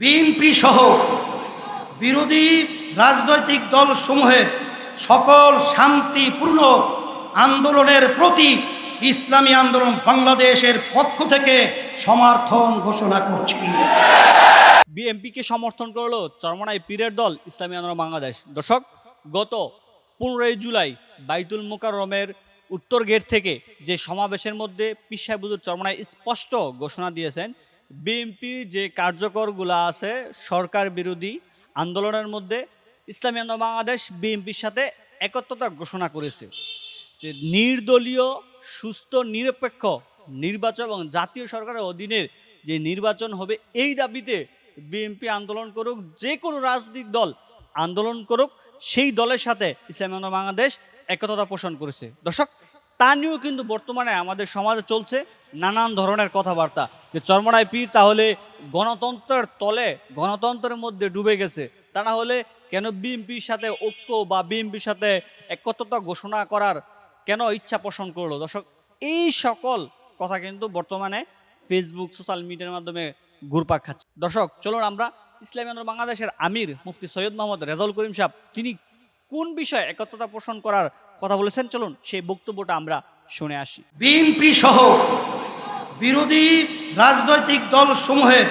BNP সহ বিরোধী রাজনৈতিক দলসমূহের সকল শান্তিপূর্ণ আন্দোলনের প্রতি ইসলামী আন্দোলন বাংলাদেশের পক্ষ থেকে সমর্থন ঘোষণা করছি। বিএমপিকে সমর্থন করল চরমনাই পীরের দল ইসলামী আন্দোলন বাংলাদেশ। দর্শক, গত পনেরোই জুলাই বাইতুল মোকাররমের উত্তর গেট থেকে যে সমাবেশের মধ্যে পিসাই বুজুর চরমনাই স্পষ্ট ঘোষণা দিয়েছেন বিএমপি যে কার্যকরগুলো আছে, সরকার বিরোধী আন্দোলনের মধ্যে ইসলামী আন্দোলন বাংলাদেশ বিএনপির সাথে একত্রতা ঘোষণা করেছে যে নির্দলীয়, সুস্থ, নিরপেক্ষ নির্বাচন এবং জাতীয় সরকারের অধীনের যে নির্বাচন হবে, এই দাবিতে বিএনপি আন্দোলন করুক, যে কোনো রাজনৈতিক দল আন্দোলন করুক, সেই দলের সাথে ইসলামী আন্দোলন বাংলাদেশ একতা পোষণ করেছে। দর্শক তা নিয়েও কিন্তু বর্তমানে আমাদের সমাজে চলছে নানান ধরনের কথাবার্তা। যে চর্মনায় পীর তাহলে গণতন্ত্রের তলে, গণতন্ত্রের মধ্যে ডুবে গেছে। তা না হলে কেন বিএনপির সাথে ঐক্য বা বিএনপির সাথে একত্রতা ঘোষণা করার কেন ইচ্ছা পোষণ করল? দর্শক, এই সকল কথা কিন্তু বর্তমানে ফেসবুক সোশ্যাল মিডিয়ার মাধ্যমে ঘুরপাক খাচ্ছে। দর্শক, চলুন আমরা ইসলামী বাংলাদেশের আমির মুফতি সৈয়দ মোহাম্মদ রেজাউল করিম সাহেব, তিনি কোন বিষয়ে একত্রতা পোষণ করার কথা বলেছেন? চলুন সেই বক্তব্যটা আমরা শুনে আসি। বিএনপি সহ বিরোধী রাজনৈতিক দলসমূহের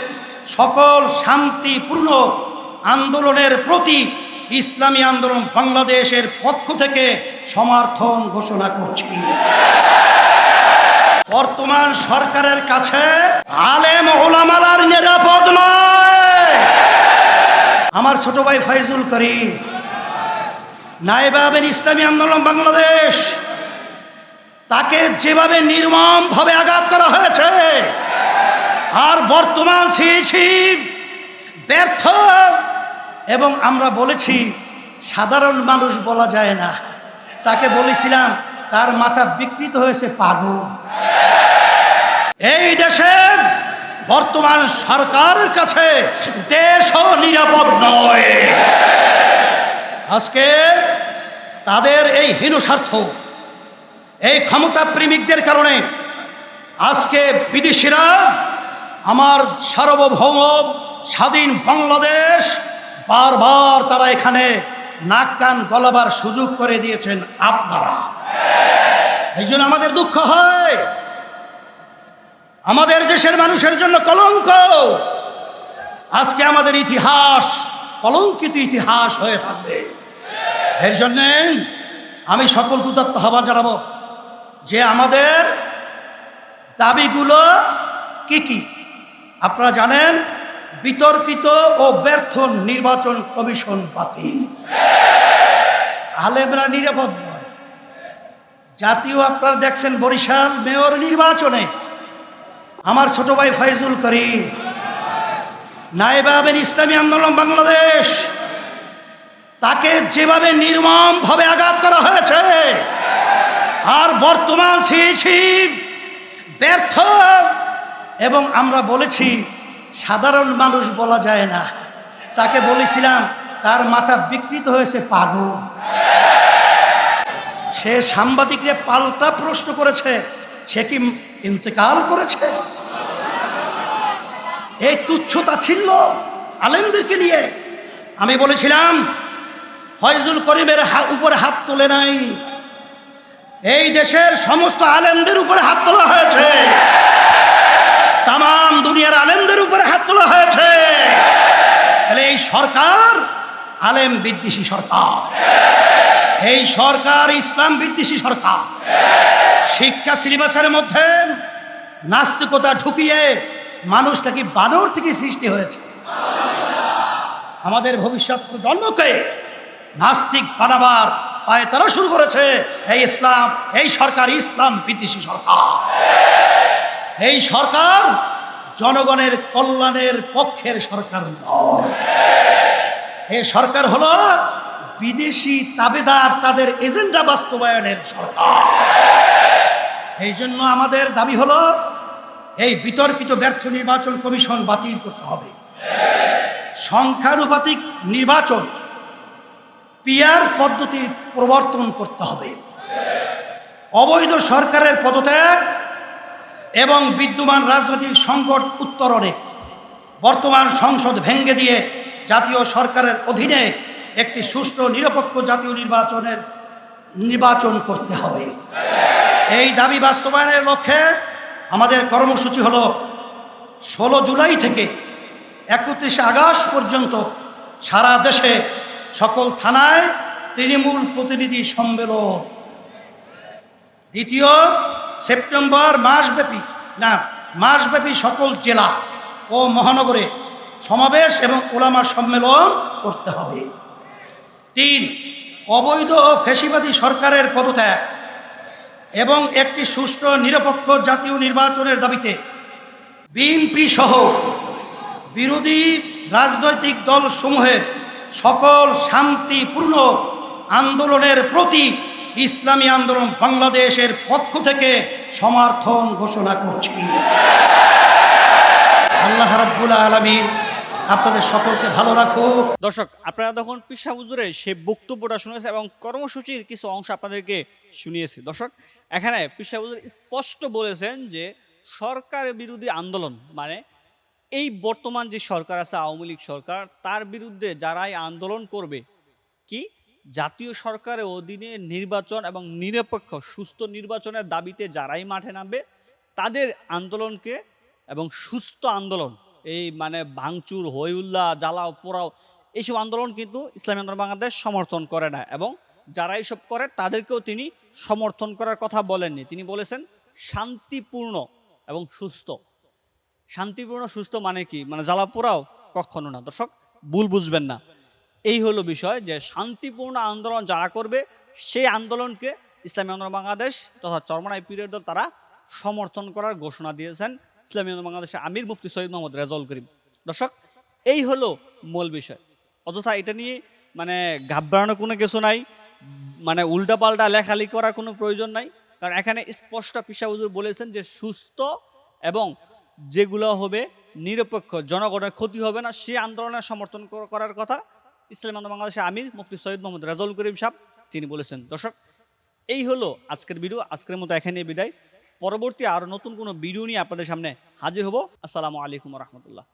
সকল শান্তিপূর্ণ আন্দোলনের প্রতি ইসলামী আন্দোলন বাংলাদেশের পক্ষ থেকে সমর্থন ঘোষণা করছি। বর্তমান সরকারের কাছে আলেম ওলামালার নিরাপদ নয়। আমার ছোট ভাই ফাইজুল করিম নাইবাবের ইসলামী আন্দোলন বাংলাদেশ, তাকে যেভাবে নির্মমভাবে আঘাত করা হয়েছে, আর বর্তমান সিএসি ব্যর্থ, এবং আমরা বলেছি সাধারণ মানুষ বলা যায় না। তাকে বলেছিলাম, তার মাথা বিকৃত হয়েছে পাগল। এই দেশের বর্তমান সরকারের কাছে দেশও নিরাপদ নয়। আজকে তাদের এই হীন স্বার্থ, এই ক্ষমতা প্রেমিকদের কারণে আজকে বিদেশিরা আমার সার্বভৌম স্বাধীন বাংলাদেশ বারবার তারা এখানে নাক কান গলাবার সুযোগ করে দিয়েছেন আপনারা। এই জন্য আমাদের দুঃখ হয়। আমাদের দেশের মানুষের জন্য কলঙ্ক। আজকে আমাদের ইতিহাস কলঙ্কিত ইতিহাস হয়ে থাকবে। এর জন্যে আমি সকল কুতত্ব আহ্বান জানাব যে আমাদের দাবিগুলো কি কি? আপনারা জানেন, বিতর্কিত ও ব্যর্থ নির্বাচন কমিশন বাতিল। আলেমরা নিরাপদ জাতীয় আপনারা দেখছেন বরিশাল মেয়র নির্বাচনে। আমার ছোট ভাই ফাইজুল করিম। নাইবাবের ইসলামী আন্দোলন বাংলাদেশ, তাকে যেভাবে নির্মমভাবে আঘাত করা হয়েছে, আর বর্তমান সিএসি ব্যর্থ, এবং আমরা বলেছি সাধারণ মানুষ বলা যায় না। তাকে বলেছিলাম, তার মাথা বিকৃত হয়েছে পাগল। সে সাংবাদিকরে পাল্টা প্রশ্ন করেছে, সে কি ইন্তেকাল করেছে? এই তুচ্ছতা ছিল আলেমদেরকে নিয়ে। আমি বলেছিলাম, ফয়জুল করিমের উপরে হাত তোলে নাই। এই দেশের সমস্ত আলেমদের উপরে হাত তোলা হয়েছে। তাম দুনিয়ার আলেমদের উপরে হাত তোলা হয়েছে। তাহলে এই সরকার আলেম বিদ্বেষী সরকার। এই সরকার ইসলাম বিদ্বেষী সরকার। শিক্ষা সিলেবাসের মধ্যে নাস্তিকতা ঢুকিয়ে মানুষটা কি বানর থেকে সৃষ্টি হয়েছে? আমাদের ভবিষ্যৎ প্রজন্মকে নাস্তিক বানাবার পায়ে তারা শুরু করেছে। এই ইসলাম, এই সরকার, ইসলাম বিদ্বেষী সরকার। এই সরকার জনগণের কল্যাণের পক্ষের সরকার নয়। এই সরকার হলো বিদেশি তাবেদার, তাদের এজেন্ডা বাস্তবায়নের সরকার। এই জন্য আমাদের দাবি হলো এই বিতর্কিত ব্যর্থ নির্বাচন কমিশন বাতিল করতে হবে। সংখ্যানুপাতিক নির্বাচন পিয়ার পদ্ধতির প্রবর্তন করতে হবে। অবৈধ সরকারের পদত্যাগ এবং বিদ্যমান রাজনৈতিক সংকট উত্তরণে বর্তমান সংসদ ভেঙ্গে দিয়ে জাতীয় সরকারের অধীনে একটি সুষ্ঠু, নিরপেক্ষ জাতীয় নির্বাচনের নির্বাচন করতে হবে। এই দাবি বাস্তবায়নের লক্ষ্যে আমাদের কর্মসূচি হলো ষোলো জুলাই থেকে একত্রিশে আগস্ট পর্যন্ত সারা দেশে সকল থানায় তৃণমূল প্রতিনিধি সম্মেলন। দ্বিতীয় সেপ্টেম্বর মাসব্যাপী, না, মাসব্যাপী সকল জেলা ও মহানগরে সমাবেশ এবং ওলামা সম্মেলন করতে হবে। তিন, অবৈধ ও ফেসিবাদী সরকারের পদত্যাগ। এবং একটি সুষ্ঠু, নিরপেক্ষ জাতীয় নির্বাচনের দাবিতে বিএনপি সহ বিরোধী রাজনৈতিক দলসমূহের সকল শান্তিপূর্ণ আন্দোলনের প্রতি ইসলামী আন্দোলন বাংলাদেশের পক্ষ থেকে সমর্থন ঘোষণা করছি। আল্লাহ রাব্বুল আলমিন আপনাদের সকলকে ভালো রাখুক। দর্শক, আপনারা তখন পিসা সেই বক্তব্যটা শুনেছে এবং কর্মসূচির কিছু অংশ আপনাদেরকে শুনিয়েছি। দর্শক, এখানে পিসা হুজুর স্পষ্ট বলেছেন যে সরকার বিরোধী আন্দোলন মানে এই বর্তমান যে সরকার আছে, আওয়ামী লীগ সরকার, তার বিরুদ্ধে যারাই আন্দোলন করবে, কি? জাতীয় সরকারের অধীনে নির্বাচন এবং নিরপেক্ষ, সুস্থ নির্বাচনের দাবিতে যারাই মাঠে নামবে, তাদের আন্দোলনকে এবং সুস্থ আন্দোলন এই মানে ভাঙচুর হইউল্লাহ জ্বালাও, পোড়াও, এইসব আন্দোলন কিন্তু ইসলামী আন্দোলন বাংলাদেশ সমর্থন করে না। এবং যারা এইসব করে, তাদেরকেও তিনি সমর্থন করার কথা বলেননি। তিনি বলেছেন, শান্তিপূর্ণ এবং সুস্থ। শান্তিপূর্ণ, সুস্থ মানে কি? মানে জ্বালা পোড়াও, কখনো না। দর্শক, ভুল বুঝবেন না। এই হলো বিষয় যে, শান্তিপূর্ণ আন্দোলন যারা করবে, সেই আন্দোলনকে ইসলামী আন্দোলন বাংলাদেশ তথা চরমনাই পীরের দল তারা সমর্থন করার ঘোষণা দিয়েছেন। ইসলামী বাংলাদেশের আমির মুফতি সৈয়দ মোহাম্মদ রেজাউল করিম। দর্শক, এই হলো মূল বিষয়। অযথা এটা নিয়ে মানে ঘাবড়ানো কোনো কিছু নাই মানে উল্টাপাল্টা লেখালেখি করার কোনো প্রয়োজন নাই। কারণ এখানে স্পষ্ট পিসা হুজুর বলেছেন যে সুস্থ এবং যেগুলো হবে নিরপেক্ষ, জনগণের ক্ষতি হবে না, সে আন্দোলনের সমর্থন করার কথা ইসলাম বাংলাদেশের আমির মুফতি সৈয়দ মোহাম্মদ রাজল করিম সাহেব তিনি বলেছেন। দর্শক, এই হলো আজকের ভিডিও আজকের মতো এখানে বিদায়। পরবর্তী আরও নতুন কোনো ভিডিও নিয়ে আপনাদের সামনে হাজির হব। আসসালামু আলাইকুম রহমতুল্লাহ।